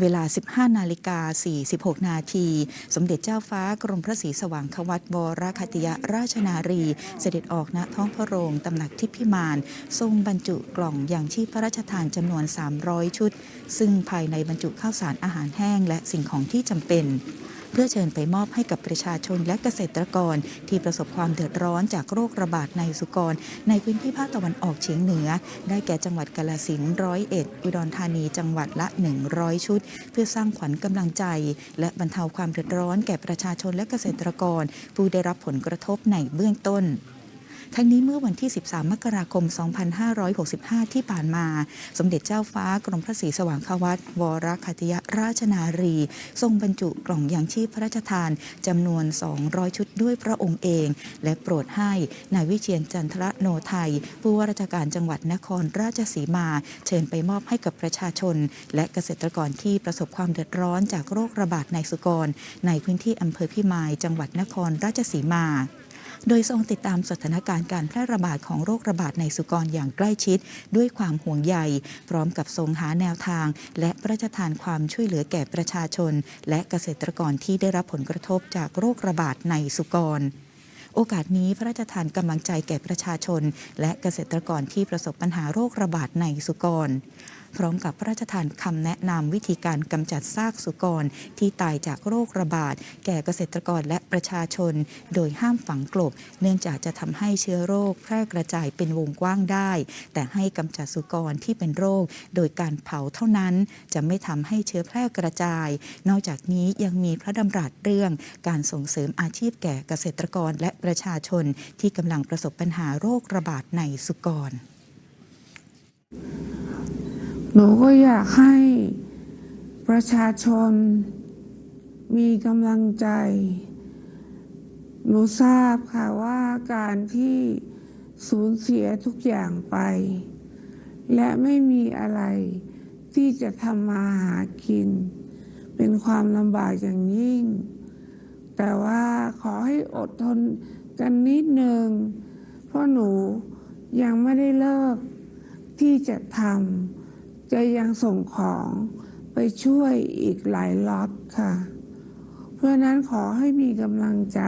เวลา 15 นาฬิกา 46 นาที สมเด็จเจ้าฟ้ากรมพระศรีสว่างควัตวรคติยราชนารี เสด็จออกณท้องพระโรงตำหนักทิพิมาน ทรงบรรจุกล่องอย่างชีพพระราชทานจำนวน 300 ชุด ซึ่งภายในบรรจุข้าวสารอาหารแห้งและสิ่งของที่จำเป็น พื่อเชิญไปมอบให้กับประชาชนและเกษตรกร ที่ประสบความเดือดร้อนจากโรคระบาดในสุกร ในพื้นที่ภาคตะวันออกเฉียงเหนือ ได้แก่จังหวัดกาลสินร้อยเอ็ดอุดรธานีจังหวัดละ 100 ชุด เพื่อสร้างขวัญกำลังใจ และบรรเทาความเดือดร้อนแก่ประชาชนและเกษตรกร ผู้ได้รับผลกระทบในเบื้องต้น ทั้งนี้เมื่อวันที่ 13 มกราคม 2565 ที่ผ่านมา สมเด็จเจ้าฟ้ากรมพระศรีสว่างควัตวรคัติยราชนารี ทรงบรรจุกล่องยางชีพพระราชทานจำนวน 200 ชุดด้วยพระองค์เอง และโปรดให้นายวิเชียนจันทรโนไทย ผู้ว่าราชการจังหวัดนครราชสีมา เชิญไปมอบให้กับประชาชน และเกษตรกรที่ประสบความเดือดร้อนจากโรคระบาดในสุกร ในพื้นที่อำเภอพิมายจังหวัดนครราชสีมา โดยทรงติดตามสถานการณ์การแพร่ระบาดของโรคระบาดในสุกรอย่างใกล้ชิด ด้วยความห่วงใย พร้อมกับทรงหาแนวทาง และพระราชทานความช่วยเหลือแก่ประชาชน และเกษตรกรที่ได้รับผลกระทบจากโรคระบาดในสุกรโอกาสนี้พระราชทานกำลังใจแก่ประชาชน และเกษตรกรที่ประสบปัญหาโรคระบาดในสุกร พร้อมกับพระราชทานคำแนะนำวิธีการกำจัดซากสุกรที่ตายจากโรคระบาด แก่เกษตรกรและประชาชน โดยห้ามฝังกลบ เนื่องจากจะทำให้เชื้อโรคแพร่กระจายเป็นวงกว้างได้ แต่ให้กำจัดสุกรที่เป็นโรค โดยการเผาเท่านั้น จะไม่ทำให้เชื้อแพร่กระจาย นอกจากนี้ยังมีพระดำรัสเรื่อง การส่งเสริมอาชีพแก่เกษตรกรและประชาชนที่กำลังประสบปัญหาโรคระบาดในสุกร หนูก็อยากให้ประชาชนมีกำลังใจ หนูทราบค่ะว่าการที่สูญเสียทุกอย่างไป และไม่มีอะไรที่จะทำมาหากิน เป็นความลำบากอย่างยิ่ง แต่ว่าขอให้อดทนกันนิดนึง เพราะหนูยังไม่ได้เลิกที่จะทำ จะยังส่งของไปช่วยอีกหลายล็อตค่ะ เพราะนั้นขอให้มีกำลังใจ